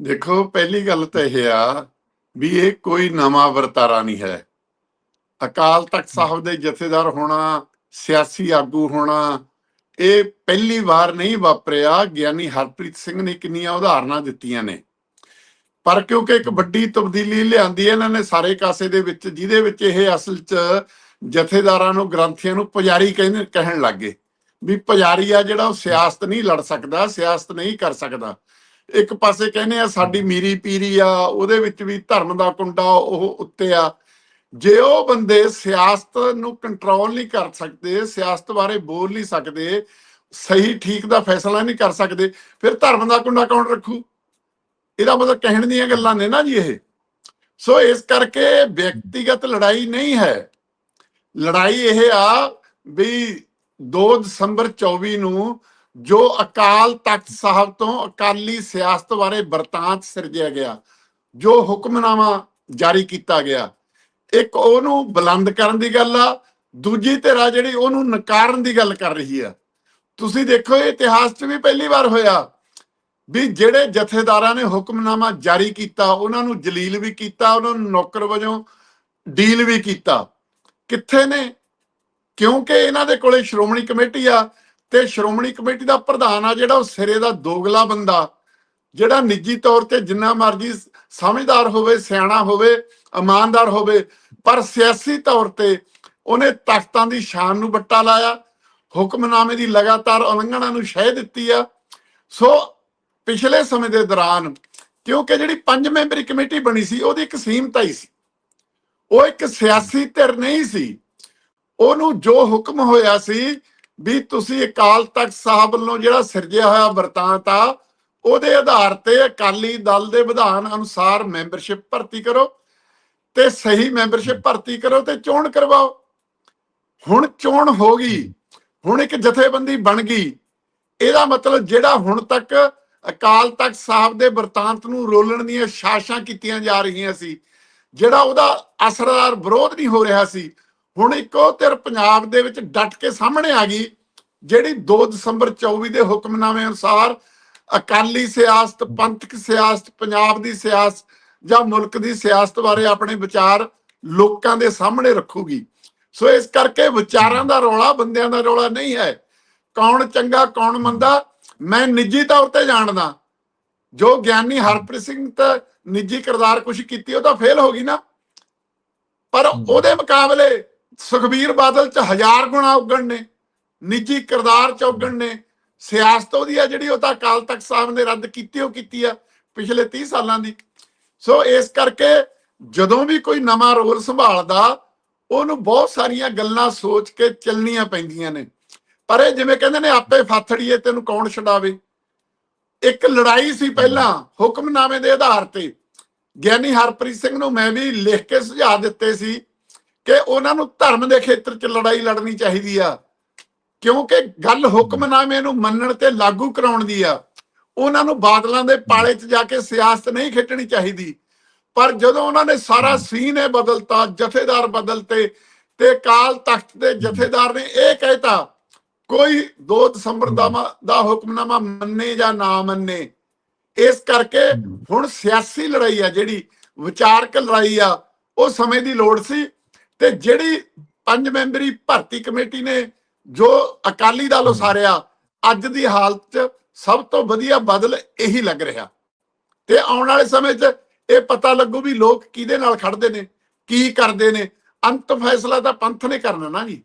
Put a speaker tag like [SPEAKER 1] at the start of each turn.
[SPEAKER 1] ਦੇਖੋ ਪਹਿਲੀ ਗੱਲ ਤਾਂ ਇਹ ਆ ਵੀ ਇਹ ਕੋਈ ਨਵਾਂ ਵਰਤਾਰਾ ਨਹੀਂ ਹੈ। ਅਕਾਲ ਤਖਤ ਸਾਹਿਬ ਦੇ ਜਥੇਦਾਰ ਹੋਣਾ ਸਿਆਸੀ ਆਗੂ ਹੋਣਾ ਇਹ ਪਹਿਲੀ ਵਾਰ ਨਹੀਂ ਵਾਪਰਿਆ। ਗਿਆਨੀ ਹਰਪ੍ਰੀਤ ਸਿੰਘ ਨੇ ਕਿੰਨੀਆਂ ਉਦਾਹਰਨਾਂ ਦਿੱਤੀਆਂ ਨੇ। ਪਰ ਕਿਉਂਕਿ ਇੱਕ ਵੱਡੀ ਤਬਦੀਲੀ ਲਿਆਂਦੀ ਹੈ ਇਹਨਾਂ ਨੇ ਸਾਰੇ ਕਾਸੇ ਦੇ ਵਿੱਚ ਜਿਹਦੇ ਵਿੱਚ ਇਹ ਅਸਲ 'ਚ ਜਥੇਦਾਰਾਂ ਨੂੰ ਗ੍ਰੰਥੀਆਂ ਨੂੰ ਪੁਜਾਰੀ ਕਹਿੰਦੇ ਕਹਿਣ ਲੱਗੇ ਵੀ ਪੁਜਾਰੀ ਆ ਜਿਹੜਾ ਉਹ ਸਿਆਸਤ ਨਹੀਂ ਲੜ ਸਕਦਾ ਸਿਆਸਤ ਨਹੀਂ ਕਰ ਸਕਦਾ। ਇੱਕ ਪਾਸੇ ਕਹਿੰਦੇ ਆ ਸਾਡੀ ਮੀਰੀ ਪੀਰੀ ਆ ਉਹਦੇ ਵਿੱਚ ਵੀ ਧਰਮ ਦਾ ਕੁੰਡਾ ਉਹ ਉੱਤੇ ਆ। ਜੇ ਉਹ ਬੰਦੇ ਸਿਆਸਤ ਨੂੰ ਕੰਟਰੋਲ ਨਹੀਂ ਕਰ ਸਕਦੇ ਸਿਆਸਤ ਬਾਰੇ ਬੋਲ ਨਹੀਂ ਸਕਦੇ ਸਹੀ ਠੀਕ ਦਾ ਫੈਸਲਾ ਨਹੀਂ ਕਰ ਸਕਦੇ ਫਿਰ ਧਰਮ ਦਾ ਕੁੰਡਾ ਕੌਣ ਰੱਖੂ? ਇਹਦਾ ਮਤਲਬ ਕਹਿਣ ਦੀਆਂ ਗੱਲਾਂ ਨੇ ਨਾ ਜੀ ਇਹ। ਸੋ ਇਸ ਕਰਕੇ ਵਿਅਕਤੀਗਤ ਲੜਾਈ ਨਹੀਂ ਹੈ। ਲੜਾਈ ਇਹ ਆ ਵੀ 2 ਦਸੰਬਰ 24 ਨੂੰ ਜੋ ਅਕਾਲ ਤਖਤ ਸਾਹਿਬ ਤੋਂ ਅਕਾਲੀ ਸਿਆਸਤ ਬਾਰੇ ਵਰਤਾਂਤ ਸਿਰਜਿਆ ਗਿਆ, ਜੋ ਹੁਕਮਨਾਮਾ ਜਾਰੀ ਕੀਤਾ ਗਿਆ। ਇੱਕ ਉਹਨੂੰ ਬੁਲੰਦ ਕਰਨ ਦੀ ਗੱਲ ਆ, ਦੂਜੀ ਧਿਰਾ ਜਿਹੜੀ ਉਹਨੂੰ ਨਕਾਰਨ ਦੀ ਗੱਲ ਕਰ ਰਹੀ ਆ। ਤੁਸੀਂ ਦੇਖੋ, ਇਹ ਇਤਿਹਾਸ 'ਚ ਵੀ ਪਹਿਲੀ ਵਾਰ ਹੋਇਆ ਵੀ ਜਿਹੜੇ ਜਥੇਦਾਰਾਂ ਨੇ ਹੁਕਮਨਾਮਾ ਜਾਰੀ ਕੀਤਾ, ਉਹਨਾਂ ਨੂੰ ਜਲੀਲ ਵੀ ਕੀਤਾ, ਉਹਨਾਂ ਨੂੰ ਨੌਕਰ ਵਜੋਂ ਡੀਲ ਵੀ ਕੀਤਾ। ਕਿੱਥੇ ਨੇ? ਕਿਉਂਕਿ ਇਹਨਾਂ ਦੇ ਕੋਲੇ ਸ਼੍ਰੋਮਣੀ ਕਮੇਟੀ ਆ ਤੇ ਸ਼੍ਰੋਮਣੀ ਕਮੇਟੀ ਦਾ ਪ੍ਰਧਾਨ ਆ ਜਿਹੜਾ ਉਹ ਸਿਰੇ ਦਾ ਦੋਗਲਾ ਬੰਦਾ, ਜਿਹੜਾ ਨਿੱਜੀ ਤੌਰ ਤੇ ਜਿੰਨਾ ਮਰਜ਼ੀ ਸਮਝਦਾਰ ਹੋਵੇ, ਸਿਆਣਾ ਹੋਵੇ, ਇਮਾਨਦਾਰ ਹੋਵੇ, ਪਰ ਸਿਆਸੀ ਤੌਰ ਤੇ ਉਹਨੇ ਤਖਤਾਂ ਦੀ ਸ਼ਾਨ ਨੂੰ ਬੱਟਾ ਲਾਇਆ, ਹੁਕਮਨਾਮੇ ਦੀ ਲਗਾਤਾਰ ਉਲੰਘਣਾ ਨੂੰ ਸ਼ਹਿ ਦਿੱਤੀ ਆ। ਸੋ ਪਿਛਲੇ ਸਮੇਂ ਦੇ ਦੌਰਾਨ ਕਿਉਂਕਿ ਜਿਹੜੀ ਪੰਜ ਮੈਂਬਰੀ ਕਮੇਟੀ ਬਣੀ ਸੀ, ਉਹਦੀ ਇੱਕ ਸੀਮਤਾ ਹੀ ਸੀ। ਉਹ ਇੱਕ ਸਿਆਸੀ ਧਿਰ ਨਹੀਂ ਸੀ। ਉਹਨੂੰ ਜੋ ਹੁਕਮ ਹੋਇਆ ਸੀ ਵੀ ਤੁਸੀਂ ਅਕਾਲ ਤਖਤ ਸਾਹਿਬ ਵੱਲੋਂ ਜਿਹੜਾ ਸਿਰਜਿਆ ਹੋਇਆ ਵਰਤਾਂਤ ਆ ਉਹਦੇ ਆਧਾਰ ਤੇ ਅਕਾਲੀ ਦਲ ਦੇ ਵਿਧਾਨ ਅਨੁਸਾਰ ਮੈਂਬਰਸ਼ਿਪ ਭਰਤੀ ਕਰੋ ਤੇ ਸਹੀ ਮੈਂਬਰਸ਼ਿਪ ਭਰਤੀ ਕਰੋ ਤੇ ਚੋਣ ਕਰਵਾਓ। ਹੁਣ ਚੋਣ ਹੋ ਗਈ ਹੁਣ ਇੱਕ ਜਥੇਬੰਦੀ ਬਣ ਗਈ ਇਹਦਾ ਮਤਲਬ ਜਿਹੜਾ ਹੁਣ ਤੱਕ ਅਕਾਲ ਤਖਤ ਸਾਹਿਬ ਦੇ ਵਰਤਾਂਤ ਨੂੰ ਰੋਲਣ ਦੀਆਂ ਸਾਜ਼ਾਂ ਕੀਤੀਆਂ ਜਾ ਰਹੀਆਂ ਸੀ ਜਿਹੜਾ ਉਹਦਾ ਅਸਰਦਾਰ ਵਿਰੋਧ ਨਹੀਂ ਹੋ ਰਿਹਾ ਸੀ ਹੁਣ ਇੱਕੋ ਧਿਰ ਪੰਜਾਬ ਦੇ ਵਿੱਚ ਡਟ ਕੇ ਸਾਹਮਣੇ ਆ ਗਈ ਜਿਹੜੀ 2 ਦਸੰਬਰ 24 ਦੇ ਹੁਕਮਨਾਮੇ ਅਨੁਸਾਰ ਅਕਾਲੀ ਸਿਆਸਤ, ਪੰਥਕ ਸਿਆਸਤ, ਪੰਜਾਬ ਦੀ ਸਿਆਸਤ ਜਾਂ ਮੁਲਕ ਦੀ ਸਿਆਸਤ ਬਾਰੇ ਆਪਣੇ ਵਿਚਾਰ ਲੋਕਾਂ ਦੇ ਸਾਹਮਣੇ ਰੱਖੂਗੀ। ਸੋ ਇਸ ਕਰਕੇ ਵਿਚਾਰਾਂ ਦਾ ਰੌਲਾ, ਬੰਦਿਆਂ ਦਾ ਰੌਲਾ ਨਹੀਂ ਹੈ। ਕੌਣ ਚੰਗਾ, ਕੌਣ ਮੰਦਾ, ਮੈਂ ਨਿੱਜੀ ਤੌਰ ਤੇ ਜਾਣਦਾ। ਜੋ ਗਿਆਨੀ ਹਰਪ੍ਰੀਤ ਸਿੰਘ ਤਾਂ ਨਿੱਜੀ ਕਿਰਦਾਰ ਕੁਛ ਕੀਤੀ, ਉਹ ਤਾਂ ਫੇਲ ਹੋ ਗਈ ਨਾ। ਪਰ ਉਹਦੇ ਮੁਕਾਬਲੇ ਸੁਖਬੀਰ ਬਾਦਲ ਚ ਹਜ਼ਾਰ ਗੁਣਾ ਉੱਗਣ ਨੇ। ਨਿੱਜੀ ਕਿਰਦਾਰ ਚੌਗਣ ਨੇ, ਸਿਆਸਤ ਉਹਦੀ ਆ ਜਿਹੜੀ ਉਹ ਤਾਂ ਅਕਾਲ ਤਖਤ ਸਾਹਿਬ ਨੇ ਰੱਦ ਕੀਤੀ, ਉਹ ਕੀਤੀ ਆ ਪਿਛਲੇ 30 ਸਾਲਾਂ ਦੀ। ਸੋ ਇਸ ਕਰਕੇ ਜਦੋਂ ਵੀ ਕੋਈ ਨਵਾਂ ਰੋਲ ਸੰਭਾਲਦਾ, ਉਹਨੂੰ ਬਹੁਤ ਸਾਰੀਆਂ ਗੱਲਾਂ ਸੋਚ ਕੇ ਚੱਲਣੀਆਂ ਪੈਂਦੀਆਂ ਨੇ। ਪਰ ਇਹ ਜਿਵੇਂ ਕਹਿੰਦੇ ਨੇ, ਆਪੇ ਫਾਥੜੀਏ ਤੈਨੂੰ ਕੌਣ ਛਡਾਵੇ? ਇੱਕ ਲੜਾਈ ਸੀ ਪਹਿਲਾਂ, ਹੁਕਮਨਾਮੇ ਦੇ ਆਧਾਰ ਤੇ। ਗਿਆਨੀ ਹਰਪ੍ਰੀਤ ਸਿੰਘ ਨੂੰ ਮੈਂ ਵੀ ਲਿਖ ਕੇ ਸੁਝਾਅ ਦਿੱਤੇ ਸੀ ਕਿ ਉਹਨਾਂ ਨੂੰ ਧਰਮ ਦੇ ਖੇਤਰ 'ਚ ਲੜਾਈ ਲੜਨੀ ਚਾਹੀਦੀ ਆ। ਕਿਉਂਕਿ ਗੱਲ ਹੁਕਮਨਾਮੇ ਨੂੰ ਮੰਨਣ ਤੇ ਲਾਗੂ ਕਰਾਉਣ ਦੀ ਆ। ਉਹਨਾਂ ਨੂੰ ਬਾਦਲਾਂ ਦੇ ਪਾਲੇ 'ਚ ਜਾ ਕੇ ਸਿਆਸਤ ਨਹੀਂ ਖੇਡਣੀ ਚਾਹੀਦੀ। ਪਰ ਜਦੋਂ ਉਹਨਾਂ ਨੇ ਸਾਰਾ ਸੀਨ ਇਹ ਬਦਲਤਾ ਜਥੇਦਾਰ ਬਦਲਤੇ ਤੇ ਕਾਲ ਤਖਤ ਦੇ ਜਥੇਦਾਰ ਨੇ ਇਹ ਕਹਿਤਾ ਕੋਈ 2 ਦਸੰਬਰ ਦਾ ਹੁਕਮਨਾਮਾ ਮੰਨੇ ਜਾਂ ਨਾ ਮੰਨੇ ਇਸ ਕਰਕੇ ਹੁਣ ਸਿਆਸੀ ਲੜਾਈ ਆ ਜਿਹੜੀ ਵਿਚਾਰਕ ਲੜਾਈ ਆ ਉਹ ਸਮੇਂ ਦੀ ਲੋੜ ਸੀ ਤੇ ਜਿਹੜੀ ਪੰਜ ਮੈਂਬਰੀ ਭਰਤੀ ਕਮੇਟੀ ਨੇ ਜੋ ਅਕਾਲੀ ਦਲ ਉਸਾਰਿਆ ਅੱਜ ਦੀ ਹਾਲਤ 'ਚ ਸਭ ਤੋਂ ਵਧੀਆ ਬਦਲ ਇਹੀ ਲੱਗ ਰਿਹਾ। ਤੇ ਆਉਣ ਵਾਲੇ ਸਮੇਂ 'ਚ ਇਹ ਪਤਾ ਲੱਗੂ ਵੀ ਲੋਕ ਕਿਹਦੇ ਨਾਲ ਖੜਦੇ ਨੇ ਕੀ ਕਰਦੇ ਨੇ। ਅੰਤ ਫੈਸਲਾ ਤਾਂ ਪੰਥ ਨੇ ਕਰਨਾ ਨਾ ਜੀ।